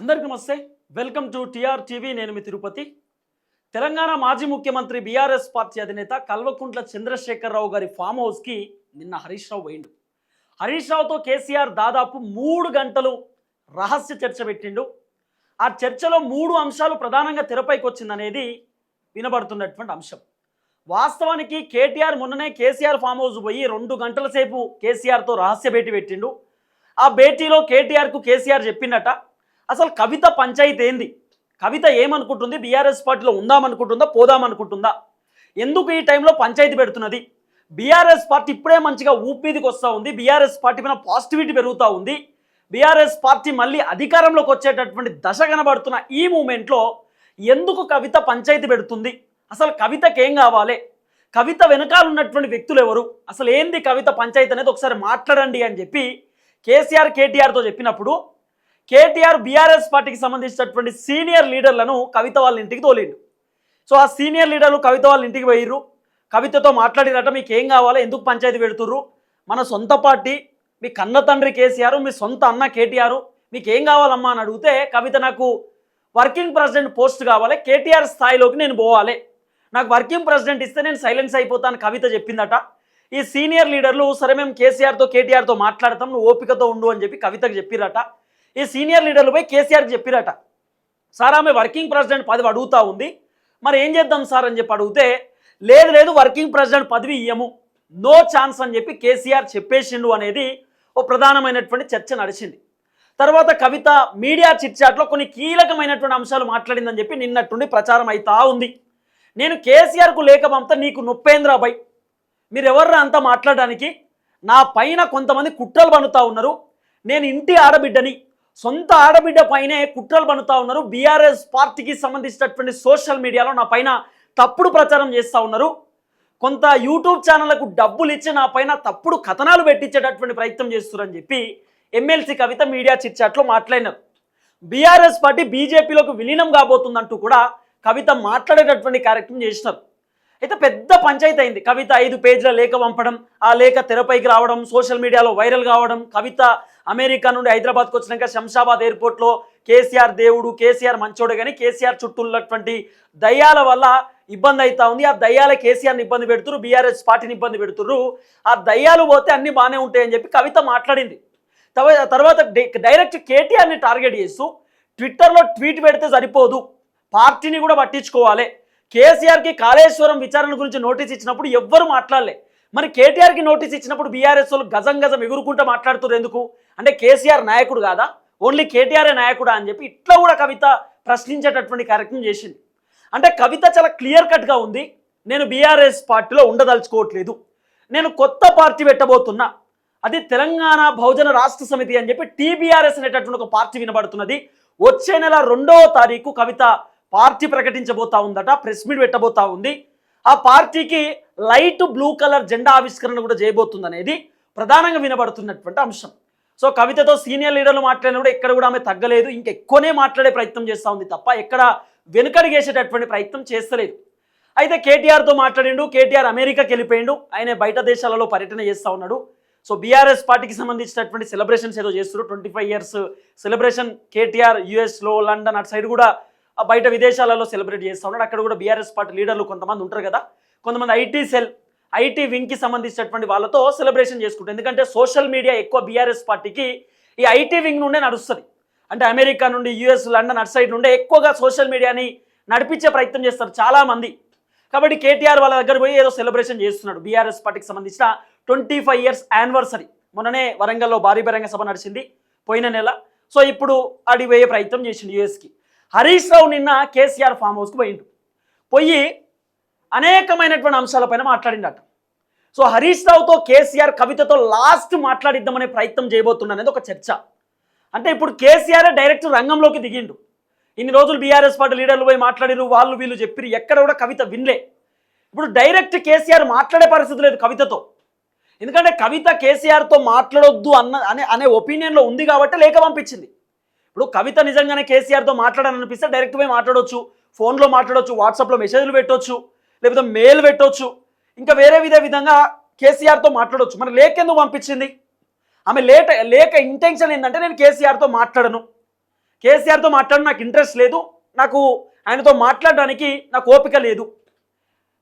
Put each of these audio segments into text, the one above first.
అందరికీ నమస్తే. Welcome to TR TV. నేను మీ తిరుపతి. తెలంగాణ మాజీ ముఖ్యమంత్రి బీఆర్ఎస్ పార్టీ అధినేత కల్వకుంట్ల చంద్రశేఖరరావు గారి ఫామ్ హౌస్కి నిన్న హరీష్ రావు పోయిండు. హరీష్ రావుతో కేసీఆర్ దాదాపు మూడు గంటలు రహస్య చర్చ పెట్టిండు. ఆ చర్చలో మూడు అంశాలు ప్రధానంగా తెరపైకి వచ్చిందనేది వినబడుతున్నటువంటి అంశం. వాస్తవానికి కేటీఆర్ మొన్ననే కేసీఆర్ ఫామ్ హౌస్ పోయి రెండు గంటల సేపు కేసీఆర్తో రహస్య భేటీ పెట్టిండు. ఆ భేటీలో కేటీఆర్కు కేసీఆర్ చెప్పిండట అసలు కవిత పంచాయతీ ఏంది? కవిత ఏమనుకుంటుంది? బీఆర్ఎస్ పార్టీలో ఉందామనుకుంటుందా? పోదామనుకుంటుందా? ఎందుకు ఈ టైంలో పంచాయతీ పెడుతున్నది? బీఆర్ఎస్ పార్టీ ఇప్పుడే మంచిగా ఊపిదికి వస్తూ ఉంది. బీఆర్ఎస్ పార్టీ మీద పాజిటివిటీ పెరుగుతూ ఉంది. బీఆర్ఎస్ పార్టీ మళ్ళీ అధికారంలోకి వచ్చేటటువంటి దశ కనబడుతున్న ఈ మూమెంట్లో ఎందుకు కవిత పంచాయతీ పెడుతుంది? అసలు కవితకి ఏం కావాలి? కవిత వెనకాల ఉన్నటువంటి వ్యక్తులు ఎవరు? అసలు ఏంది కవిత పంచాయతీ అనేది ఒకసారి మాట్లాడండి అని చెప్పి కేసీఆర్ కేటీఆర్తో చెప్పినప్పుడు కేటీఆర్ బీఆర్ఎస్ పార్టీకి సంబంధించినటువంటి సీనియర్ లీడర్లను కవిత వాళ్ళ ఇంటికి తోలిండు. సో ఆ సీనియర్ లీడర్లు కవిత వాళ్ళ ఇంటికి పోయిర్రు. కవితతో మాట్లాడినట మీకు ఏం కావాలో? ఎందుకు పంచాయతీ పెడుతుర్రు? మన సొంత పార్టీ మీ కన్న తండ్రి కేసీఆర్ మీ సొంత అన్న కేటీఆర్ మీకు ఏం కావాలమ్మా? అని అడిగితే కవిత నాకు వర్కింగ్ ప్రెసిడెంట్ పోస్ట్ కావాలి కేటీఆర్ స్థాయిలోకి నేను పోవాలి. నాకు వర్కింగ్ ప్రెసిడెంట్ ఇస్తే నేను సైలెన్స్ అయిపోతాను కవిత చెప్పిందట. ఈ సీనియర్ లీడర్లు సరే మేము కేసీఆర్తో కేటీఆర్తో మాట్లాడతాం నువ్వు ఓపికతో ఉండు అని చెప్పి కవితకు చెప్పిరట. ఈ సీనియర్ లీడర్లు పోయి కేసీఆర్ చెప్పిరట. సార్ ఆమె వర్కింగ్ ప్రెసిడెంట్ పదవి అడుగుతూ ఉంది. మరి ఏం చేద్దాం సార్? అని చెప్పి అడిగితే లేదు లేదు వర్కింగ్ ప్రెసిడెంట్ పదవి ఇయ్యము. నో ఛాన్స్ అని చెప్పి కేసీఆర్ చెప్పేసిండు అనేది ఓ ప్రధానమైనటువంటి చర్చ నడిచింది. తర్వాత కవిత మీడియా చిట్చాట్లో కొన్ని కీలకమైనటువంటి అంశాలు మాట్లాడిందని చెప్పి నిన్నట్టుండి ప్రచారం అవుతా ఉంది. నేను కేసీఆర్కు లేఖ పంపుతా నీకు నొప్పేంద్రా బై? అంతా మాట్లాడడానికి? నా పైన కొంతమంది కుట్రలు పన్నుతా ఉన్నారు. నేను ఇంటి ఆడబిడ్డని. సొంత ఆడబిడ్డ పైనే కుట్రలు పనుతా ఉన్నారు. బీఆర్ఎస్ పార్టీకి సంబంధించినటువంటి సోషల్ మీడియాలో నా పైన తప్పుడు ప్రచారం చేస్తూ ఉన్నారు. కొంత యూట్యూబ్ ఛానళ్ళకు డబ్బులు ఇచ్చి నా పైన తప్పుడు కథనాలు పెట్టించేటటువంటి ప్రయత్నం చేస్తున్నారని చెప్పి ఎమ్మెల్సీ కవిత మీడియా చిట్చాట్లో మాట్లాడినారు. బీఆర్ఎస్ పార్టీ బీజేపీలోకి విలీనం కాబోతుందంటూ కూడా కవిత మాట్లాడేటటువంటి కార్యక్రమం చేసినారు. అయితే పెద్ద పంచాయతీ అయింది. కవిత ఐదు పేజీల లేఖ పంపడం ఆ లేఖ తెరపైకి రావడం సోషల్ మీడియాలో వైరల్ కావడం కవిత అమెరికా నుండి హైదరాబాద్కి వచ్చినాక శంషాబాద్ ఎయిర్పోర్ట్లో కేసీఆర్ దేవుడు కేసీఆర్ మంచోడు కానీ కేసీఆర్ చుట్టూ ఉన్నటువంటి దయ్యాల వల్ల ఇబ్బంది అవుతా ఉంది. ఆ దయ్యాల కేసీఆర్ని ఇబ్బంది పెడుతురు బీఆర్ఎస్ పార్టీని ఇబ్బంది పెడుతురు ఆ దయ్యాలు పోతే అన్నీ బాగానే ఉంటాయని చెప్పి కవిత మాట్లాడింది. తర్వాత డైరెక్ట్ కేటీఆర్ని టార్గెట్ చేస్తూ ట్విట్టర్లో ట్వీట్ పెడితే సరిపోదు. పార్టీని కూడా పట్టించుకోవాలి. కేసీఆర్కి కాళేశ్వరం విచారణ గురించి నోటీస్ ఇచ్చినప్పుడు ఎవ్వరు మాట్లాడలే. మరి కేటీఆర్కి నోటీస్ ఇచ్చినప్పుడు బీఆర్ఎస్ వాళ్ళు గజం గజం ఎగురుకుంటూ మాట్లాడుతున్నారు ఎందుకు? అంటే కేసీఆర్ నాయకుడు కాదా? ఓన్లీ కేటీఆర్ఏ నాయకుడా అని చెప్పి ఇట్లా కూడా కవిత ప్రశ్నించేటటువంటి కార్యక్రమం చేసింది. అంటే కవిత చాలా క్లియర్ కట్గా ఉంది. నేను బీఆర్ఎస్ పార్టీలో ఉండదలుచుకోవట్లేదు. నేను కొత్త పార్టీ పెట్టబోతున్నా. అది తెలంగాణ బహుజన రాష్ట్ర సమితి అని చెప్పి టీబీఆర్ఎస్ అనేటటువంటి ఒక పార్టీ వినబడుతున్నది. వచ్చే నెల రెండవ తారీఖు కవిత పార్టీ ప్రకటించబోతా ఉందట ప్రెస్ మీట్ పెట్టబోతా ఉంది. ఆ పార్టీకి లైట్ బ్లూ కలర్ జెండా ఆవిష్కరణ కూడా చేయబోతుంది అనేది ప్రధానంగా వినబడుతున్నటువంటి అంశం. సో కవితతో సీనియర్ లీడర్లు మాట్లాడిన కూడా ఎక్కడ కూడా ఆమె తగ్గలేదు. ఇంకెక్కువనే మాట్లాడే ప్రయత్నం చేస్తూ ఉంది తప్ప ఎక్కడ వెనుకడిగేసేటటువంటి ప్రయత్నం చేస్తలేదు. అయితే కేటీఆర్తో మాట్లాడిండు కేటీఆర్ అమెరికాకి వెళ్ళిపోయిండు. ఆయన బయట దేశాలలో పర్యటన చేస్తూ ఉన్నాడు. సో బీఆర్ఎస్ పార్టీకి సంబంధించినటువంటి సెలబ్రేషన్స్ ఏదో చేస్తున్నారు. Twenty five years celebration KTR యుఎస్లో లండన్ అటు సైడ్ కూడా బయట విదేశాలలో సెలబ్రేట్ చేస్తూ ఉన్నాడు. అక్కడ కూడా బీఆర్ఎస్ పార్టీ లీడర్లు కొంతమంది ఉంటారు కదా. కొంతమంది ఐటీ సెల్ ఐటీ వింగ్కి సంబంధించినటువంటి వాళ్ళతో సెలబ్రేషన్ చేసుకుంటారు. ఎందుకంటే సోషల్ మీడియా ఎక్కువ బీఆర్ఎస్ పార్టీకి ఈ ఐటీ వింగ్ నుండే నడుస్తుంది. అంటే అమెరికా నుండి యూఎస్ లండన్ అటు సైడ్ నుండే ఎక్కువగా సోషల్ మీడియాని నడిపించే ప్రయత్నం చేస్తారు చాలామంది. కాబట్టి కేటీఆర్ వాళ్ళ దగ్గర పోయి ఏదో సెలబ్రేషన్ చేస్తున్నాడు. బీఆర్ఎస్ పార్టీకి సంబంధించిన ట్వంటీ ఫైవ్ ఇయర్స్ యానివర్సరీ. మొన్ననే వరంగల్లో భారీ బహిరంగ సభ నడిచింది పోయిన నెల. సో ఇప్పుడు అడిపోయే ప్రయత్నం చేసిండు యూఎస్కి. హరీష్ రావు నిన్న కేసీఆర్ ఫామ్ హౌస్కి పోయిండు. పోయి అనేకమైనటువంటి అంశాలపైన మాట్లాడిండట. సో హరీష్ రావుతో కేసీఆర్ కవితతో లాస్ట్ మాట్లాడిద్దామనే ప్రయత్నం చేయబోతున్నా అనేది ఒక చర్చ. అంటే ఇప్పుడు కేసీఆర్ డైరెక్ట్ రంగంలోకి దిగిండు. ఇన్ని రోజులు బీఆర్ఎస్ పార్టీ లీడర్లు పోయి మాట్లాడిరు వాళ్ళు వీళ్ళు చెప్పిరు ఎక్కడ కూడా కవిత వినలే. ఇప్పుడు డైరెక్ట్ కేసీఆర్ మాట్లాడే పరిస్థితి లేదు కవితతో. ఎందుకంటే కవిత కేసీఆర్తో మాట్లాడొద్దు అన్న అనే అనే ఒపీనియన్లో ఉంది కాబట్టి లేఖ పంపించింది. ఇప్పుడు కవిత నిజంగానే కేసీఆర్తో మాట్లాడాలనిపిస్తే డైరెక్ట్ పోయి మాట్లాడవచ్చు ఫోన్లో మాట్లాడవచ్చు వాట్సాప్లో మెసేజ్లు పెట్టవచ్చు లేకపోతే మెయిల్ పెట్టొచ్చు. ఇంకా వేరే విధ విధంగా కేసీఆర్తో మాట్లాడవచ్చు మరి లేఖ ఎందుకు పంపించింది? ఆమె లేట లేక ఇంటెన్షన్ ఏంటంటే నేను కేసీఆర్తో మాట్లాడను. కేసీఆర్తో మాట్లాడడం నాకు ఇంట్రెస్ట్ లేదు. నాకు ఆయనతో మాట్లాడడానికి నాకు ఓపిక లేదు.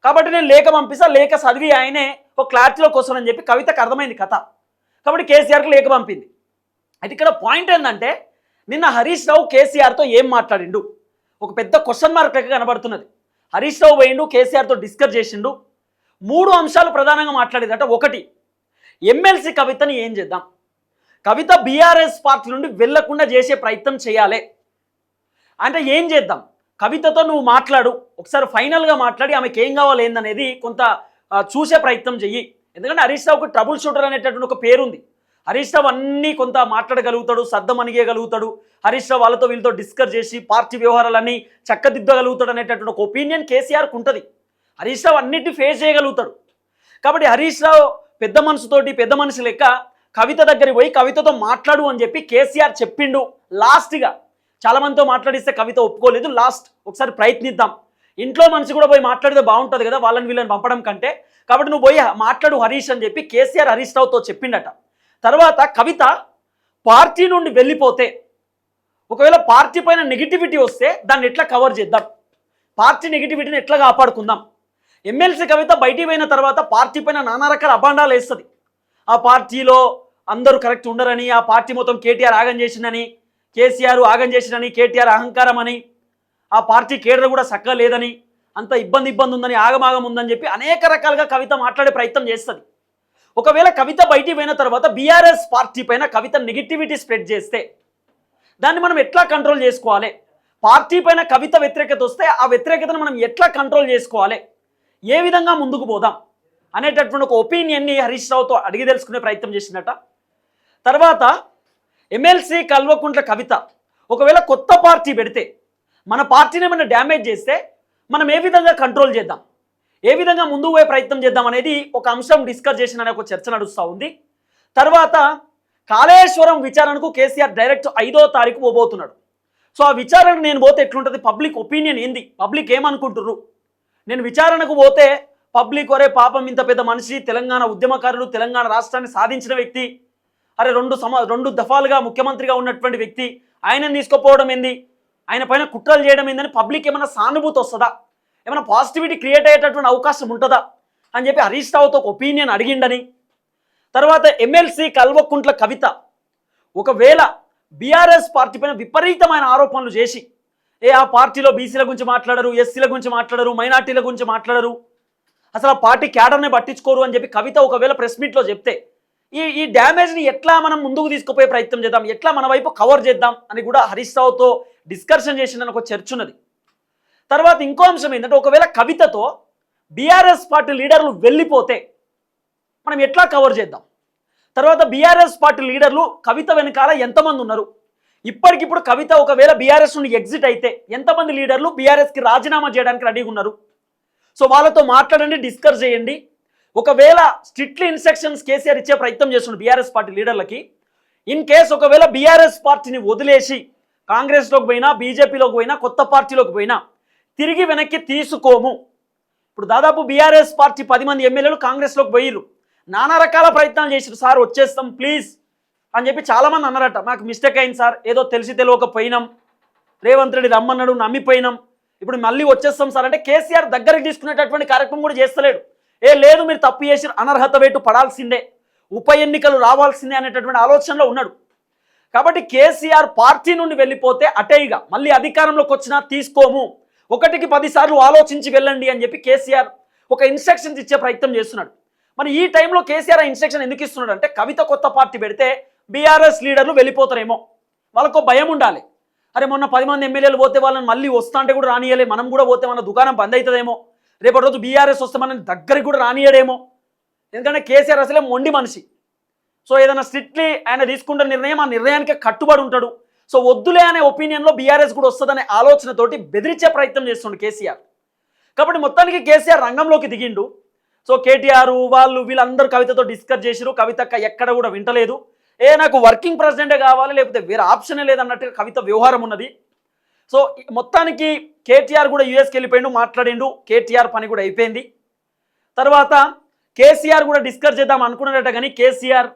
కాబట్టి నేను లేఖ పంపిస్తా లేఖ చదివి ఆయనే ఒక క్లారిటీలోకి వస్తానని చెప్పి కవితకు అర్థమైంది కథ. కాబట్టి కేసీఆర్కి లేఖ పంపింది. అయితే ఇక్కడ పాయింట్ ఏంటంటే నిన్న హరీష్ రావు కేసీఆర్తో ఏం మాట్లాడిండు? ఒక పెద్ద క్వశ్చన్ మార్క్ లెక్క కనబడుతున్నది. హరీష్ రావు పోయిండు కేసీఆర్తో డిస్కస్ చేసిండు. మూడు అంశాలు ప్రధానంగా మాట్లాడేదట ఒకటి ఎమ్మెల్సీ కవితని ఏం చేద్దాం? కవిత బీఆర్ఎస్ పార్టీ నుండి వెళ్ళకుండా చేసే ప్రయత్నం చేయాలి. అంటే ఏం చేద్దాం? కవితతో నువ్వు మాట్లాడు ఒకసారి ఫైనల్గా మాట్లాడి ఆమెకి ఏం కావాలి ఏందనేది కొంత చూసే ప్రయత్నం చెయ్యి. ఎందుకంటే హరీష్ రావుకు ట్రబుల్ షూటర్ అనేటటువంటి ఒక పేరుంది. హరీష్ రావు అన్నీ కొంత మాట్లాడగలుగుతాడు సద్దం అనిగేయగలుగుతాడు హరీష్ రావు వాళ్ళతో వీళ్ళతో డిస్కస్ చేసి పార్టీ వ్యవహారాలన్నీ చక్కదిద్దగలుగుతాడు అనేటటువంటి ఒక ఒపీనియన్ కేసీఆర్కి ఉంటుంది. హరీష్ రావు అన్నిటిని ఫేస్ చేయగలుగుతాడు. కాబట్టి హరీష్ రావు పెద్ద మనసుతోటి పెద్ద మనిషి లెక్క కవిత దగ్గరికి పోయి కవితతో మాట్లాడు అని చెప్పి కేసీఆర్ చెప్పిండు లాస్ట్గా. చాలా మందితో మాట్లాడిస్తే కవిత ఒప్పుకోలేదు. లాస్ట్ ఒకసారి ప్రయత్నిద్దాం. ఇంట్లో మనిషి కూడా పోయి మాట్లాడితే బాగుంటుంది కదా వాళ్ళని వీళ్ళని పంపడం కంటే. కాబట్టి నువ్వు పోయి మాట్లాడు హరీష్ అని చెప్పి కేసీఆర్ హరీష్ రావుతో చెప్పిండట. తర్వాత కవిత పార్టీ నుండి వెళ్ళిపోతే ఒకవేళ పార్టీ పైన నెగిటివిటీ వస్తే దాన్ని ఎట్లా కవర్ చేద్దాం? పార్టీ నెగిటివిటీని ఎట్లా కాపాడుకుందాం? ఎమ్మెల్సీ కవిత బయటికి పోయిన తర్వాత పార్టీ పైన నానా రకాల అభాండాలు వేస్తుంది. ఆ పార్టీలో అందరూ కరెక్ట్ ఉండరని ఆ పార్టీ మొత్తం కేటీఆర్ ఆగం చేసిందని కేసీఆర్ ఆగం చేసిందని కేటీఆర్ అహంకారం అని ఆ పార్టీ కేడర్ కూడా చక్కగా లేదని అంత ఇబ్బంది ఇబ్బంది ఉందని ఆగమాగం ఉందని చెప్పి అనేక రకాలుగా కవిత మాట్లాడే ప్రయత్నం చేస్తుంది. ఒకవేళ కవిత బయటికి పోయిన తర్వాత బీఆర్ఎస్ పార్టీ పైన కవిత నెగిటివిటీ స్ప్రెడ్ చేస్తే దాన్ని మనం ఎట్లా కంట్రోల్ చేసుకోవాలి? పార్టీ పైన కవిత వ్యతిరేకత వస్తే ఆ వ్యతిరేకతను మనం ఎట్లా కంట్రోల్ చేసుకోవాలి? ఏ విధంగా ముందుకు పోదాం? అనేటటువంటి ఒక ఒపీనియన్ని హరీష్ రావుతో అడిగి తెలుసుకునే ప్రయత్నం చేసిందట. తర్వాత ఎమ్మెల్సీ కల్వకుంట్ల కవిత ఒకవేళ కొత్త పార్టీ పెడితే మన పార్టీని ఏమైనా డ్యామేజ్ చేస్తే మనం ఏ విధంగా కంట్రోల్ చేద్దాం? ఏ విధంగా ముందు పోయే ప్రయత్నం చేద్దాం అనేది ఒక అంశం డిస్కస్ చేసిన ఒక చర్చ నడుస్తూ ఉంది. తర్వాత కాళేశ్వరం విచారణకు కేసీఆర్ డైరెక్ట్ ఐదో తారీఖు పోబోతున్నాడు. సో ఆ విచారణకు నేను పోతే ఎట్లుంటుంది? పబ్లిక్ ఒపీనియన్ ఏంది? పబ్లిక్ ఏమనుకుంటుర్రు? నేను విచారణకు పోతే పబ్లిక్ ఒరే పాపం ఇంత పెద్ద మనిషి తెలంగాణ ఉద్యమకారులు తెలంగాణ రాష్ట్రాన్ని సాధించిన వ్యక్తి అరే రెండు సమా రెండు దఫాలుగా ముఖ్యమంత్రిగా ఉన్నటువంటి వ్యక్తి ఆయనను తీసుకుపోవడం ఏంది? ఆయన పైన కుట్రలు చేయడం ఏందని పబ్లిక్ ఏమైనా సానుభూతి వస్తుందా? ఏమైనా పాజిటివిటీ క్రియేట్ అయ్యేటటువంటి అవకాశం ఉంటుందా? అని చెప్పి హరీష్ రావుతో ఒక ఒపీనియన్ అడిగిండని. తర్వాత ఎమ్మెల్సీ కల్వకుంట్ల కవిత ఒకవేళ బీఆర్ఎస్ పార్టీ పైన విపరీతమైన ఆరోపణలు చేసి ఏ ఆ పార్టీలో బీసీల గురించి మాట్లాడరు ఎస్సీల గురించి మాట్లాడరు మైనార్టీల గురించి మాట్లాడరు అసలు ఆ పార్టీ క్యాడర్నే పట్టించుకోరు అని చెప్పి కవిత ఒకవేళ ప్రెస్ మీట్లో చెప్తే ఈ ఈ డ్యామేజ్ని ఎట్లా మనం ముందుకు తీసుకుపోయే ప్రయత్నం చేద్దాం? ఎట్లా మన వైపు కవర్ చేద్దాం? అని కూడా హరీష్ రావుతో డిస్కషన్ చేసిందని ఒక చర్చ ఉన్నది. తర్వాత ఇంకో అంశం ఏంటంటే ఒకవేళ కవితతో బీఆర్ఎస్ పార్టీ లీడర్లు వెళ్ళిపోతే మనం ఎట్లా కవర్ చేద్దాం? తర్వాత బీఆర్ఎస్ పార్టీ లీడర్లు కవిత వెనకాల ఎంతమంది ఉన్నారు? ఇప్పటికిప్పుడు కవిత ఒకవేళ బీఆర్ఎస్ నుండి ఎగ్జిట్ అయితే ఎంతమంది లీడర్లు బీఆర్ఎస్కి రాజీనామా చేయడానికి రెడీగా ఉన్నారు? సో వాళ్ళతో మాట్లాడండి డిస్కస్ చేయండి. ఒకవేళ స్ట్రిక్ట్లీ ఇన్స్ట్రక్షన్స్ కేసీఆర్ ఇచ్చే ప్రయత్నం చేస్తున్న బీఆర్ఎస్ పార్టీ లీడర్లకి ఇన్ కేస్ ఒకవేళ బీఆర్ఎస్ పార్టీని వదిలేసి కాంగ్రెస్లోకి పోయినా బీజేపీలోకి పోయినా కొత్త పార్టీలోకి పోయినా తిరిగి వెనక్కి తీసుకోము. ఇప్పుడు దాదాపు బీఆర్ఎస్ పార్టీ పది మంది ఎమ్మెల్యేలు కాంగ్రెస్లోకి పోయిర్రు. నానా రకాల ప్రయత్నాలు చేసిరు సార్ వచ్చేస్తాం ప్లీజ్ అని చెప్పి చాలామంది అన్నారట. మాకు మిస్టేక్ అయింది సార్. ఏదో తెలిసి తెలియక పోయినాం. రేవంత్ రెడ్డి రమ్మన్నాడు నమ్మిపోయినాం. ఇప్పుడు మళ్ళీ వచ్చేస్తాం సార్ అంటే కేసీఆర్ దగ్గరికి తీసుకునేటటువంటి కార్యక్రమం కూడా చేస్తలేడు. ఏ లేదు మీరు తప్పు చేసి అనర్హత వేటు పడాల్సిందే. ఉప ఎన్నికలు రావాల్సిందే అనేటటువంటి ఆలోచనలో ఉన్నాడు. కాబట్టి కేసీఆర్ పార్టీ నుండి వెళ్ళిపోతే అటేయిగా మళ్ళీ అధికారంలోకి వచ్చినా తీసుకోము. ఒకటికి పదిసార్లు ఆలోచించి వెళ్ళండి అని చెప్పి కేసీఆర్ ఒక ఇన్స్ట్రక్షన్స్ ఇచ్చే ప్రయత్నం చేస్తున్నాడు. మరి ఈ టైంలో కేసీఆర్ ఆ ఇన్స్ట్రక్షన్ ఎందుకు ఇస్తున్నాడు అంటే కవిత కొత్త పార్టీ పెడితే బీఆర్ఎస్ లీడర్లు వెళ్ళిపోతారేమో. వాళ్ళకు భయం ఉండాలి. అరే మొన్న పది మంది ఎమ్మెల్యేలు పోతే వాళ్ళని మళ్ళీ వస్తా అంటే కూడా రానియలే మనం కూడా పోతే మన దుకాణం బంద్ అవుతుందేమో రేపటి రోజు బీఆర్ఎస్ వస్తే మనం దగ్గరికి కూడా రానియడేమో ఎందుకంటే కేసీఆర్ అసలే మొండి మనిషి. సో ఏదైనా స్ట్రిక్ట్లీ ఆయన తీసుకుంటున్న నిర్ణయం ఆ నిర్ణయానికి కట్టుబడి ఉంటాడు. సో వద్దులే అనే ఒపీనియన్లో బీఆర్ఎస్ కూడా వస్తుందనే ఆలోచనతోటి బెదిరించే ప్రయత్నం చేస్తుండు కేసీఆర్. కాబట్టి మొత్తానికి కేసీఆర్ రంగంలోకి దిగిండు. సో కేటీఆర్ వాళ్ళు వీళ్ళందరూ కవితతో డిస్కస్ చేసిరు కవితక్క ఎక్కడ కూడా వింటలేదు. ఏ నాకు వర్కింగ్ ప్రెసిడెంటే కావాలి లేకపోతే వేరే ఆప్షనే లేదన్నట్టుగా కవిత వ్యవహారం ఉన్నది. సో మొత్తానికి కేటీఆర్ కూడా యూఎస్కి వెళ్ళిపోయిండు మాట్లాడిండు. కేటీఆర్ పని కూడా అయిపోయింది. తర్వాత కేసీఆర్ కూడా డిస్కస్ చేద్దాం అనుకున్నాడట కానీ కేసీఆర్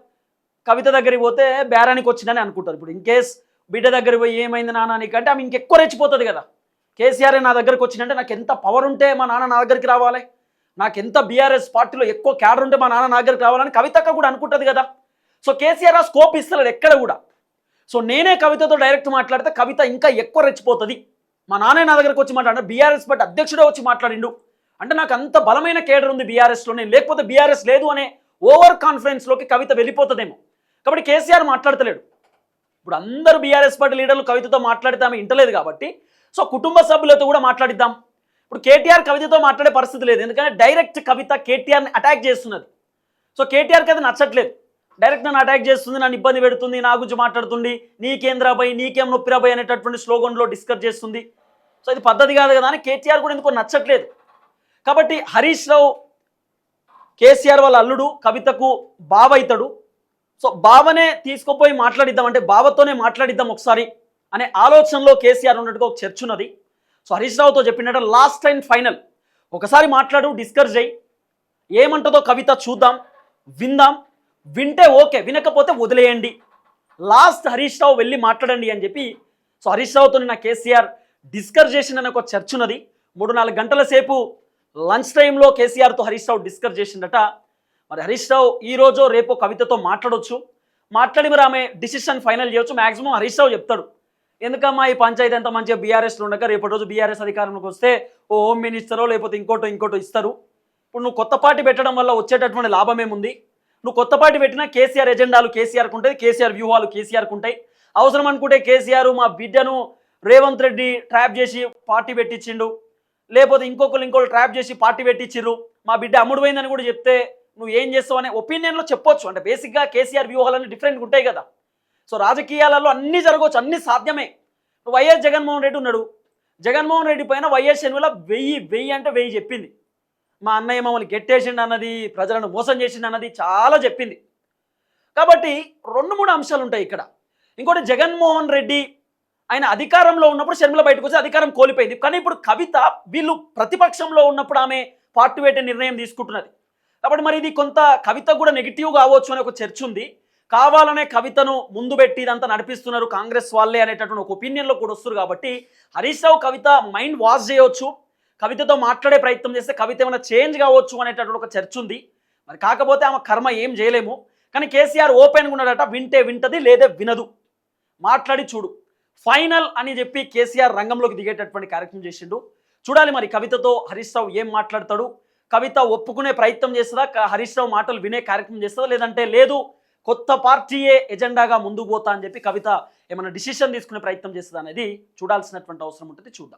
కవిత దగ్గరికి పోతే బేరానికి వచ్చిందని అనుకుంటారు. ఇప్పుడు ఇన్ కేస్ బిడ్డ దగ్గర పోయి ఏమైంది నాన్న నీకంటే? ఆమె ఇంకెక్కువ రెచ్చిపోతుంది కదా. కేసీఆర్ నా దగ్గరికి వచ్చిందంటే నాకు ఎంత పవర్ ఉంటే మా నాన్న నా దగ్గరికి రావాలి. నాకు ఎంత బీఆర్ఎస్ పార్టీలో ఎక్కువ క్యాడర్ ఉంటే మా నాన్న నా దగ్గరికి రావాలని కవితక్క కూడా అనుకుంటుంది కదా. సో కేసీఆర్ ఆ స్కోప్ ఇస్తలేడు ఎక్కడ కూడా. సో నేనే కవితతో డైరెక్ట్ మాట్లాడితే కవిత ఇంకా ఎక్కువ రెచ్చిపోతుంది. మా నాన్నే నా దగ్గరకు వచ్చి మాట్లాడిన బీఆర్ఎస్ పార్టీ అధ్యక్షుడే వచ్చి మాట్లాడిండు. అంటే నాకు అంత బలమైన కేడర్ ఉంది బీఆర్ఎస్లో నేను లేకపోతే బీఆర్ఎస్ లేదు అనే ఓవర్ కాన్ఫిడెన్స్లోకి కవిత వెళ్ళిపోతుందేమో. కాబట్టి కేసీఆర్ మాట్లాడతలేడు. ఇప్పుడు అందరూ బీఆర్ఎస్ పార్టీ లీడర్లు కవితతో మాట్లాడితే ఆమె ఇంటలేదు కాబట్టి సో కుటుంబ సభ్యులతో కూడా మాట్లాడిద్దాం. ఇప్పుడు కేటీఆర్ కవితతో మాట్లాడే పరిస్థితి లేదు. ఎందుకంటే డైరెక్ట్ కవిత కేటీఆర్ని అటాక్ చేస్తున్నది. సో కేటీఆర్కి అది నచ్చట్లేదు. డైరెక్ట్ నన్ను అటాక్ చేస్తుంది నన్ను ఇబ్బంది పెడుతుంది నా గురించి మాట్లాడుతుంది నీకేంద్రాబాయ్ నీకేం నొప్పిరాబై అనేటటువంటి స్లోగన్లో డిస్కస్ చేస్తుంది. సో ఇది పద్ధతి కాదు కదా అని కేటీఆర్ కూడా ఎందుకో నచ్చట్లేదు. కాబట్టి హరీష్ రావు కేసీఆర్ వాళ్ళ అల్లుడు కవితకు బావ అవుతాడు సో బావనే తీసుకుపోయి మాట్లాడిద్దాం అంటే బావతోనే మాట్లాడిద్దాం ఒకసారి అనే ఆలోచనలో కేసీఆర్ ఉన్నట్టుగా ఒక చర్చ ఉన్నది. సో హరీష్ రావుతో చెప్పినట్టు లాస్ట్ అండ్ ఫైనల్ ఒకసారి మాట్లాడు డిస్కస్ చేయి. ఏమంటుందో కవిత చూద్దాం విందాం. వింటే ఓకే వినకపోతే వదిలేయండి. లాస్ట్ హరీష్ రావు వెళ్ళి మాట్లాడండి అని చెప్పి సో హరీష్ రావుతో నిన్న కేసీఆర్ డిస్కస్ చేసిండని ఒక చర్చ ఉన్నది. మూడు నాలుగు గంటల సేపు లంచ్ టైంలో కేసీఆర్తో హరీష్ రావు డిస్కస్ చేసిండట. మరి హరీష్ రావు ఈ రోజు రేపు కవితతో మాట్లాడొచ్చు. మాట్లాడి మరి ఆమె డిసిషన్ ఫైనల్ చేయొచ్చు. మాక్సిమం హరీష్ రావు చెప్తాడు. ఎందుకమ్మా ఈ పంచాయతీ ఎంత మంచిగా బీఆర్ఎస్లో ఉండక రేపటి రోజు బీఆర్ఎస్ అధికారంలోకి వస్తే ఓ హోమ్ మినిస్టరో లేకపోతే ఇంకోటో ఇంకోటో ఇస్తారు. ఇప్పుడు నువ్వు కొత్త పార్టీ పెట్టడం వల్ల వచ్చేటటువంటి లాభం ఏముంది? నువ్వు కొత్త పార్టీ పెట్టినా కేసీఆర్ ఎజెండాలు కేసీఆర్కి ఉంటాయి కేసీఆర్ వ్యూహాలు కేసీఆర్కి ఉంటాయి. అవసరం అనుకుంటే కేసీఆర్ మా బిడ్డను రేవంత్ రెడ్డి ట్రాప్ చేసి పార్టీ పెట్టించిండు. లేకపోతే ఇంకొకరు ఇంకొకరు ట్రాప్ చేసి పార్టీ పెట్టించిర్రు. మా బిడ్డ అమ్ముడు పోయిందని కూడా చెప్తే నువ్వు ఏం చేస్తావు అనే ఒపీనియన్లో చెప్పొచ్చు. అంటే బేసిక్గా కేసీఆర్ వ్యూహాలన్నీ డిఫరెంట్గా ఉంటాయి కదా. సో రాజకీయాలలో అన్నీ జరగవచ్చు అన్నీ సాధ్యమే. వైఎస్ జగన్మోహన్ రెడ్డి ఉన్నాడు. జగన్మోహన్ రెడ్డి పైన వైఎస్ షర్మిల వెయ్యి వెయ్యి అంటే వెయ్యి చెప్పింది. మా అన్నయ్య మమ్మల్ని గెట్టేసిండు అన్నది ప్రజలను మోసం చేసిండు అన్నది చాలా చెప్పింది. కాబట్టి రెండు మూడు అంశాలు ఉంటాయి ఇక్కడ. ఇంకోటి జగన్మోహన్ రెడ్డి ఆయన అధికారంలో ఉన్నప్పుడు షర్మిల బయటకు వచ్చి అధికారం కోల్పోయింది. కానీ ఇప్పుడు కవిత వీళ్ళు ప్రతిపక్షంలో ఉన్నప్పుడు ఆమె పార్టీ పెట్టే నిర్ణయం తీసుకుంటున్నది. కాబట్టి మరి ఇది కొంత కవిత కూడా నెగిటివ్ కావచ్చు అనే ఒక చర్చ ఉంది. కావాలనే కవితను ముందు పెట్టి ఇదంతా నడిపిస్తున్నారు కాంగ్రెస్ వాళ్ళే అనేటటువంటి ఒక ఒపీనియన్లో కూడా వస్తారు కాబట్టి హరీష్ రావు కవిత మైండ్ వాష్ చేయవచ్చు కవితతో మాట్లాడే ప్రయత్నం చేస్తే కవిత ఏమైనా చేంజ్ కావచ్చు అనేటటువంటి ఒక చర్చ ఉంది. మరి కాకపోతే ఆమె కర్మ ఏం చేయలేము. కానీ కేసీఆర్ ఓపెన్గా ఉన్నాడట వింటే వింటది లేదే వినదు. మాట్లాడి చూడు. ఫైనల్ అని చెప్పి కేసీఆర్ రంగంలోకి దిగేటటువంటి కార్యక్రమం చేసిండు. చూడాలి మరి కవితతో హరీష్ రావు ఏం మాట్లాడతాడు. కవిత ఒప్పుకునే ప్రయత్నం చేస్తుందా? హరీష్ రావు మాటలు వినే కార్యక్రమం చేస్తుందా? లేదంటే లేదు కొత్త పార్టీయే ఎజెండాగా ముందుకు పోతా అని చెప్పి కవిత ఏమైనా డిసిషన్ తీసుకునే ప్రయత్నం చేస్తుందా అనేది చూడాల్సినటువంటి అవసరం ఉంటుంది చూద్దాం.